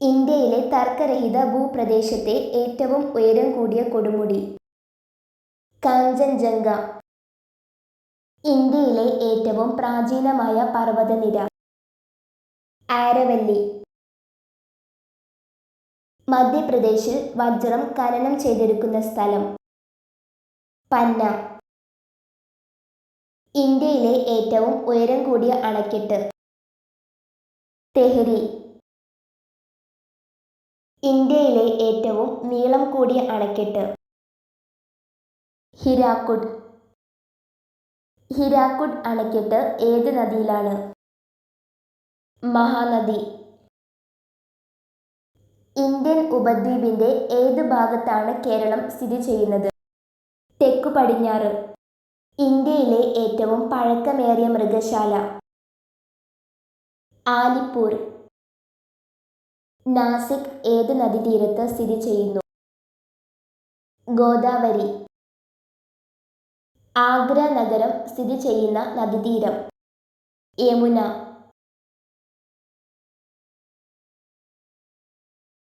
ഇന്ത്യയിലെ തർക്കരഹിത ഭൂപ്രദേശത്തെ ഏറ്റവും ഉയരം കൂടിയ കൊടുമുടി. കാഞ്ചൻജംഗ. ഇന്ത്യയിലെ ഏറ്റവും പ്രാചീനമായ പർവതനിര. ആരവല്ലി. മധ്യപ്രദേശിൽ വജ്രം ഖനനം ചെയ്തെടുക്കുന്ന സ്ഥലം. പന്ന. ഇന്ത്യയിലെ ഏറ്റവും ഉയരം കൂടിയ അണക്കെട്ട്. തെഹ്രി. ഇന്ത്യയിലെ ഏറ്റവും നീളം കൂടിയ അണക്കെട്ട്. ഹിരാക്കുഡ്. ഹിരാക്കുഡ് അണക്കെട്ട് ഏത് നദിയിലാണ്? മഹാനദി. ഇന്ത്യൻ ഉപദ്വീപിന്റെ ഏത് ഭാഗത്താണ് കേരളം സ്ഥിതി ചെയ്യുന്നത്? തെക്കു പടിഞ്ഞാറ്. ഇന്ത്യയിലെ ഏറ്റവും പഴക്കമേറിയ മൃഗശാല. ആലിപ്പൂർ. നാസിക് ഏത് നദീതീരത്ത് സ്ഥിതി ചെയ്യുന്നു? ഗോദാവരി. ആഗ്ര നഗരം സ്ഥിതി ചെയ്യുന്ന നദീതീരം. യമുന.